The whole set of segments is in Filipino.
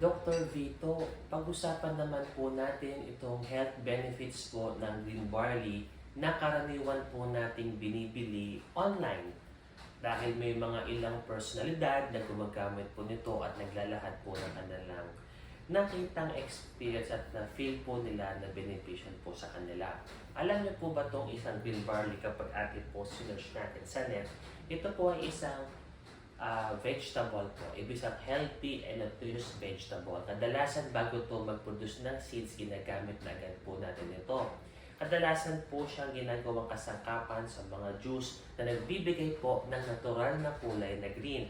Dr. Vito, pag-usapan naman po natin itong health benefits po ng green barley na karaniwan po nating binibili online. Dahil may mga ilang personalidad na gumagamit po nito at naglalahad po ng kanilang nakitang experience at na feel po nila na beneficial po sa kanila. Alam niyo po ba itong isang green barley kapag atin po sinerch natin sa net? Ito po ay isang ah, vegetable po. Ibig sabihin, healthy and nutritious vegetable. Kadalasan bago to mag-produce ng seeds, ginagamit na agad po natin ito. Kadalasan po siyang ginagawang kasangkapan sa mga juice na nagbibigay po ng natural na kulay na green.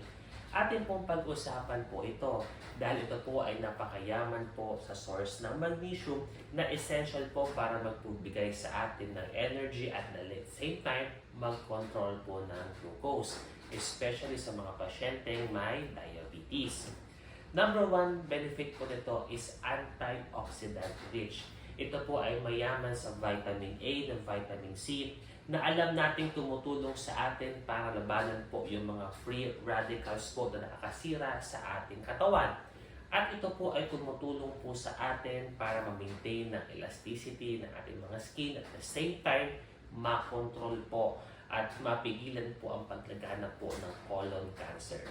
Atin pong pag-usapan po ito dahil ito po ay napakayaman po sa source ng magnesium na essential po para magpubigay sa atin ng energy at the same time mag-control po ng glucose especially sa mga pasyenteng may diabetes. Number one benefit po nito is antioxidant rich. Ito po ay mayaman sa vitamin A and vitamin C na alam nating tumutulong sa atin para labanan po yung mga free radicals po na nakakasira sa ating katawan. At ito po ay tumutulong po sa atin para ma-maintain ng elasticity ng ating mga skin at the same time makontrol po at mapigilan po ang paglagana po ng colon cancer.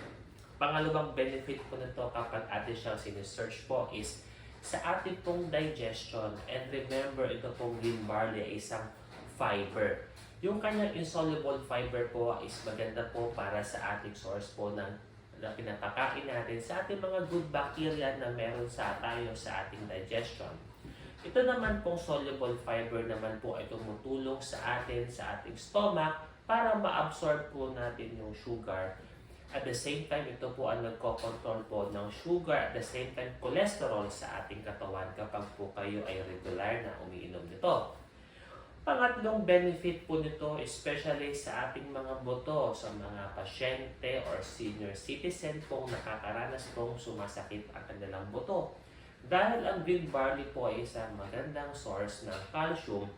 Pangalawang benefit po nito kapag atin siyang sinesearch po is sa ating pong digestion and remember ito pong green barley ay isang fiber. Yung kanyang insoluble fiber po is maganda po para sa ating source po ng na pinapakain natin sa ating mga good bacteria na meron sa tayo sa ating digestion. Ito naman pong soluble fiber naman po ay tumutulong sa atin sa ating stomach para ma-absorb po natin yung sugar. At the same time, ito po ang nagko-control po ng sugar at the same time cholesterol sa ating katawan kapag po kayo ay regular na umiinom nito. Pangatlong benefit po nito, especially sa ating mga boto, sa mga pasyente or senior citizen pong nakakaranas pong sumasakit ang kanilang boto. Dahil ang green barley po ay isang magandang source ng calcium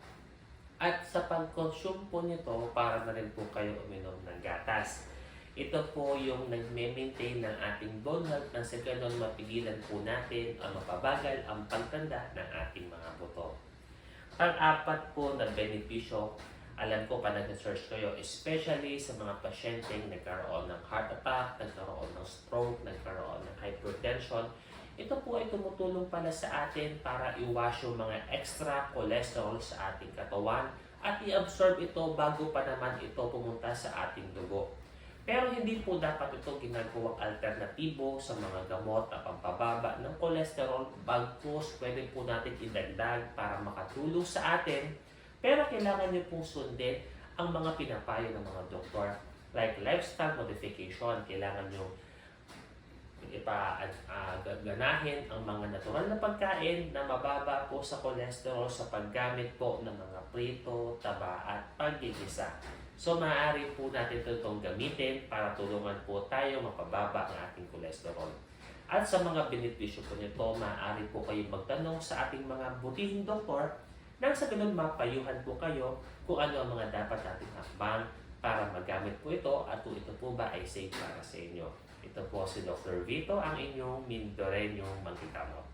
at sa pag-consume po nito, para na rin po kayo uminom ng gatas. Ito po yung nagme-maintain ng ating bone health nang sa ganun mapigilan po natin ang mapabagal ang pagtanda ng ating mga buto. Pang-apat po na benepisyo, alam ko pa nag-search kayo, especially sa mga pasyenteng nagkaroon ng heart attack, nagkaroon ng stroke, nagkaroon ng hypertension, ito po ay tumutulong pala sa atin para iwash yung mga extra cholesterol sa ating katawan at i-absorb ito bago pa naman ito pumunta sa ating dugo. Pero hindi po dapat ito ginagawang alternatibo sa mga gamot na pampababa ng cholesterol bagkus pwede po natin idagdag para makatulong sa atin. Pero kailangan niyo pong sundin ang mga pinapayo ng mga doktor like lifestyle modification. Kailangan niyo ipaganahin ang mga natural na pagkain na mababa po sa cholesterol sa paggamit po ng mga prito, taba at paggigisa. So maaari po natin ito itong gamitin para tulungan po tayo mapababa ang ating cholesterol. At sa mga benepisyo po nito, maaari po kayo magtanong sa ating mga butihing doktor nang sa ganun mapayuhan po kayo kung ano ang mga dapat nating hakbang para magamit po ito at kung ito po ba ay safe para sa inyo. Ito po si Dr. Vito, ang inyong Mindoreño Mantikamot.